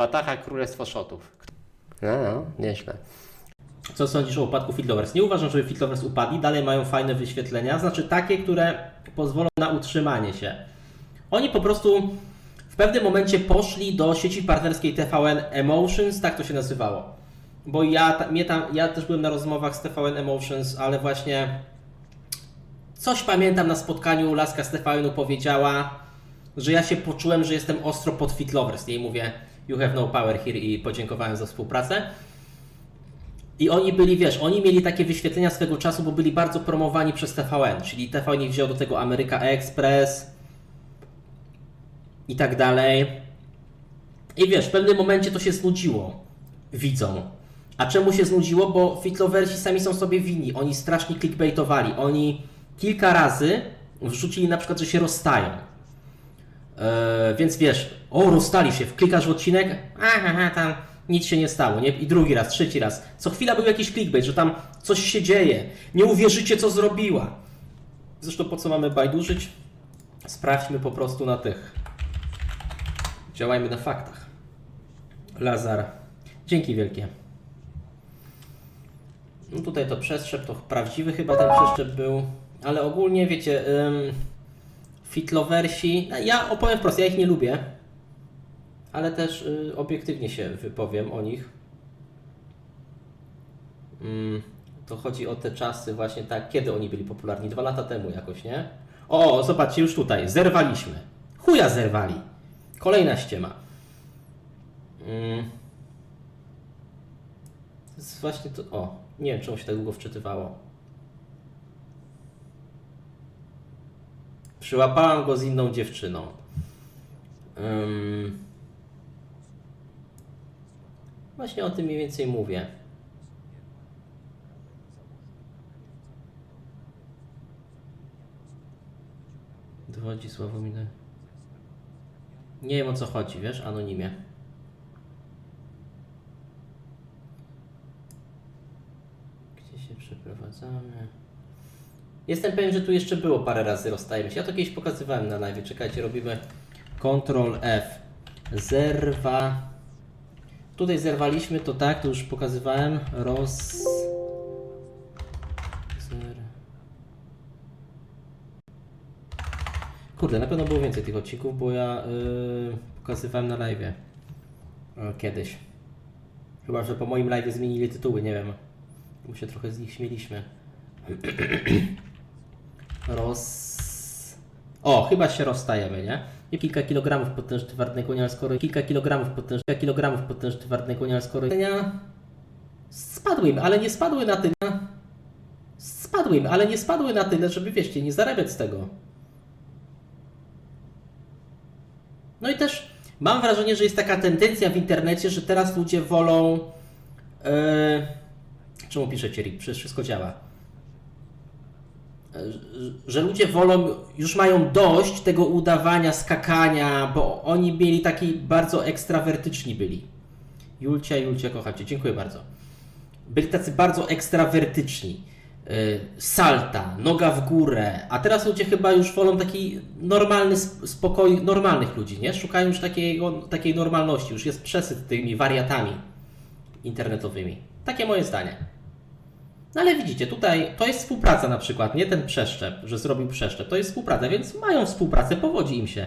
Wataha Królestwo Szotów. No, no, nieźle. Co sądzisz o upadku Fieldlovers? Nie uważam, żeby Fieldlovers upadli, dalej mają fajne wyświetlenia, znaczy takie, które pozwolą na utrzymanie się. Oni po prostu w pewnym momencie poszli do sieci partnerskiej TVN Emotions, tak to się nazywało. Bo ja, ta- mnie tam, ja też byłem na rozmowach z TVN Emotions, ale właśnie coś pamiętam na spotkaniu, laska z TVN-u powiedziała, że ja się poczułem, że jestem ostro pod Fitlovers. Jej mówię, you have no power here i podziękowałem za współpracę. I oni byli, wiesz, oni mieli takie wyświetlenia swego czasu, bo byli bardzo promowani przez TVN, czyli TVN wziął do tego Ameryka Express i tak dalej. I wiesz, w pewnym momencie to się znudziło widzom. A czemu się znudziło? Bo fitlowersi sami są sobie winni. Oni strasznie clickbaitowali. Oni kilka razy wrzucili na przykład, że się rozstają. Eee, więc wiesz, o, rozstali się, klikasz w odcinek, aha, aha, tam nic się nie stało, nie? I drugi raz, trzeci raz. Co chwila był jakiś clickbait, że tam coś się dzieje, nie uwierzycie, co zrobiła. Zresztą po co mamy bajdurzyć? Sprawdźmy po prostu na tych. Działajmy na faktach. Lazar, dzięki wielkie. No tutaj to przestrzep, to prawdziwy chyba ten przeszczep był, ale ogólnie wiecie, ym, fitlowersi, ja opowiem wprost, ja ich nie lubię, ale też y, obiektywnie się wypowiem o nich. Mm, to chodzi o te czasy właśnie tak, kiedy oni byli popularni? Dwa lata temu jakoś, nie? O, zobaczcie, już tutaj, zerwaliśmy. Chuja zerwali. Kolejna ściema. Mm. To jest właśnie to, o, nie wiem czemu się tak długo wczytywało. Przyłapałam go z inną dziewczyną. Ym. Właśnie o tym mniej więcej mówię. Dowodzi Sławomir. Nie wiem o co chodzi, wiesz, anonimie. Gdzie się przeprowadzamy? Jestem pewien, że tu jeszcze było parę razy rozstajemy się. Ja to kiedyś pokazywałem na live. Czekajcie, robimy Ctrl F. Zerwa. Tutaj zerwaliśmy to tak, to już pokazywałem. Roz. Kurde, na pewno było więcej tych odcinków, bo ja yy, pokazywałem na live. Yy, kiedyś. Chyba, że po moim live zmienili tytuły, nie wiem. Bo się trochę z nich śmieliśmy. Roz... O, chyba się rozstajemy, nie? I kilka kilogramów potężny twardego ale skoro kilka kilogramów potężny, kilka kilogramów potężny twardego ale skoro spadły ale nie spadły na tyle. Spadły ale nie spadły na tyle, żeby wiecie, nie zarabiać z tego. No i też mam wrażenie, że jest taka tendencja w internecie, że teraz ludzie wolą. Yy... Czemu piszecie Rick? Przecież wszystko działa że ludzie wolą, już mają dość tego udawania, skakania, bo oni mieli taki bardzo ekstrawertyczni byli. Julcia, Julcia, kocham Cię, dziękuję bardzo. Byli tacy bardzo ekstrawertyczni. Yy, Salta, noga w górę, a teraz ludzie chyba już wolą taki normalny sp- spokój normalnych ludzi, nie? Szukają już takiego, takiej normalności, już jest przesyt tymi wariatami internetowymi. Takie moje zdanie. No ale widzicie, tutaj to jest współpraca na przykład, nie ten przeszczep, że zrobił przeszczep, to jest współpraca, więc mają współpracę, powodzi im się.